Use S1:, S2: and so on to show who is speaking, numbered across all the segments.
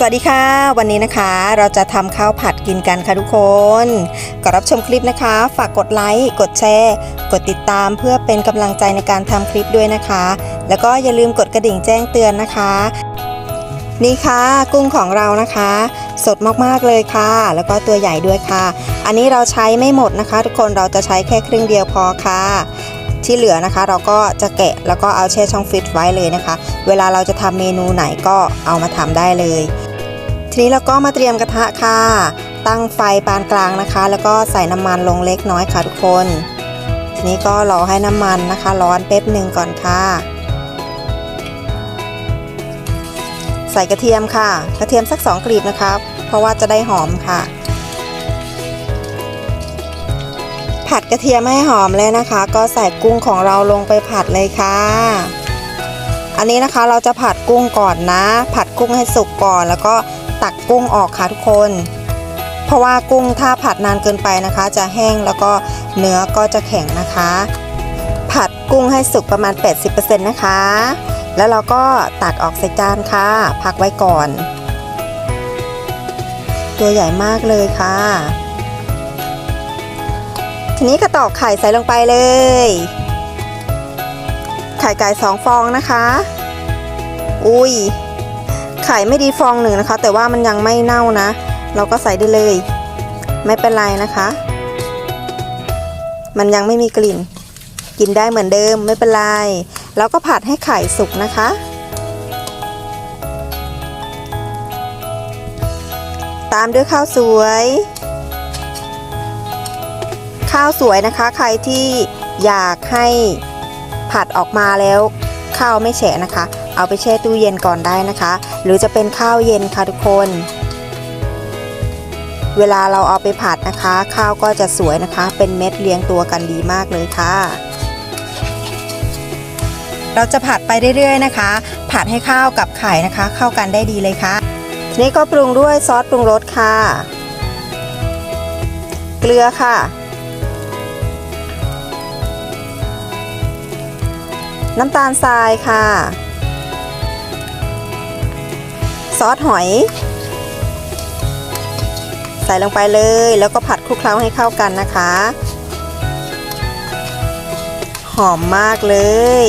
S1: สวัสดีค่ะ วันนี้นะคะเราจะทำข้าวผัดกินกันค่ะทุกคนก่อนรับชมคลิปนะคะ ฝากกดไลค์กดแชร์ กดติดตามเพื่อเป็นกำลังใจในการทำคลิปด้วยนะคะ แล้วก็อย่าลืมกดกระดิ่งแจ้งเตือนนะคะ นี่ค่ะกุ้งของเรานะคะ สดมากๆเลยค่ะ แล้วก็ตัวใหญ่ด้วยค่ะ อันนี้เราใช้ไม่หมดนะคะ ทุกคนเราจะใช้แค่ครึ่งเดียวพอค่ะที่เหลือนะคะเราก็จะแกะแล้วก็เอาแช่ช่องฟิตไว้เลยนะคะ เวลาเราจะทำเมนูไหนก็เอามาทำได้เลย ทีนี้เราก็มาเตรียมกระทะค่ะ ตั้งไฟปานกลางนะคะ แล้วก็ใส่น้ำมันลงเล็กน้อยค่ะทุกคน ทีนี้ก็รอให้น้ำมันนะคะ ร้อนแป๊บหนึ่งก่อนค่ะ ใส่กระเทียมค่ะ กระเทียมสักสองกลีบนะครับเพราะว่าจะได้หอมค่ะผัดกระเทียมให้หอมแล้วนะคะ ก็ใส่กุ้งของเราลงไปผัดเลยค่ะ อันนี้นะคะเราจะผัดกุ้งก่อนนะ ผัดกุ้งให้สุกก่อนแล้วก็ ตักกุ้งออกค่ะทุกคน เพราะว่ากุ้งถ้าผัดนานเกินไปนะคะ จะแห้งแล้วก็เนื้อก็จะแข็งนะคะ ผัดกุ้งให้สุกประมาณ 80%นะคะ แล้วเราก็ตักออกใส่จานค่ะ พักไว้ก่อน ตัวใหญ่มากเลยค่ะ ทีนี้ก็ตอกไข่ใส่ลงไปเลย ไข่ไก่สองฟองนะคะ อุ้ย ไข่ไม่ดีฟองหนึ่งนะคะ แต่ว่ามันยังไม่เน่านะ เราก็ใส่ได้เลย ไม่เป็นไรนะคะ มันยังไม่มีกลิ่น กินได้เหมือนเดิมไม่เป็นไรแล้วก็ผัดให้ไข่สุกนะคะ ตามด้วยข้าวสวย ข้าวสวยนะคะ ใครที่อยากให้ผัดออกมาแล้วข้าวไม่แฉะนะคะ เอาไปแช่ตู้เย็นก่อนได้นะคะ หรือจะเป็นข้าวเย็นค่ะทุกคน เวลาเราเอาไปผัดนะคะ ข้าวก็จะสวยนะคะ เป็นเม็ดเรียงตัวกันดีมากเลยค่ะ เราจะผัดไปเรื่อยๆนะคะ ผัดให้ข้าวกับไข่นะคะ เข้ากันได้ดีเลยค่ะนี้ก็ปรุงด้วยซอสปรุงรสค่ะ เกลือค่ะ น้ำตาลทรายค่ะ ซอสหอย ใส่ลงไปเลย แล้วก็ผัดคลุกเคล้าให้เข้ากันนะคะ หอมมากเลย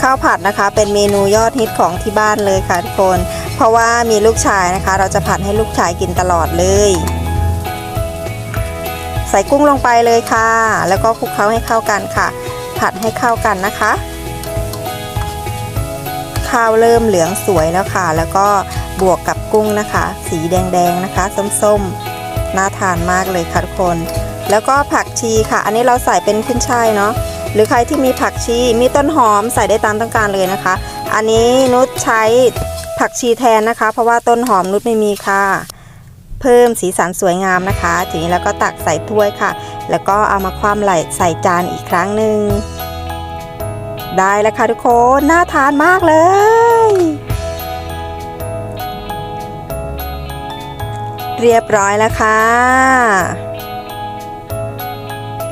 S1: ข้าวผัดนะคะ เป็นเมนูยอดฮิตของที่บ้านเลยค่ะทุกคน เพราะว่ามีลูกชายนะคะ เราจะผัดให้ลูกชายกินตลอดเลย ใส่กุ้งลงไปเลยค่ะ แล้วก็คลุกเคล้าให้เข้ากันค่ะ ผัดให้เข้ากันนะคะ ข้าวเริ่มเหลืองสวยแล้วค่ะ แล้วก็บวกกับกุ้งนะคะ สีแดงๆนะคะ ส้มๆ น่าทานมากเลยค่ะทุกคน แล้วก็ผักชีค่ะ อันนี้เราใส่เป็นขึ้นช่ายเนาะหรือใครที่มีผักชีมีต้นหอมใส่ได้ตามต้องการเลยนะคะ อันนี้นุชใช้ผักชีแทนนะคะ เพราะว่าต้นหอมนุชไม่มีค่ะ เพิ่มสีสันสวยงามนะคะ ทีนี้แล้วก็ตักใส่ถ้วยค่ะ แล้วก็เอามาคว่ำไหลใส่จานอีกครั้งหนึ่ง ได้แล้วค่ะทุกคน น่าทานมากเลย เรียบร้อยแล้วค่ะ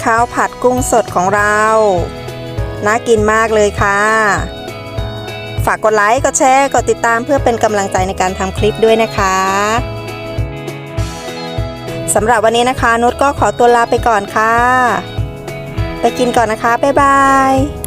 S1: ข้าวผัดกุ้งสดของเรา น่ากินมากเลยค่ะ ฝากกดไลค์ กดแชร์ กดติดตามเพื่อเป็นกำลังใจในการทำคลิปด้วยนะคะสำหรับวันนี้นะคะนุชก็ขอตัวลาไปก่อนค่ะ ไปกินก่อนนะคะ บ๊ายบาย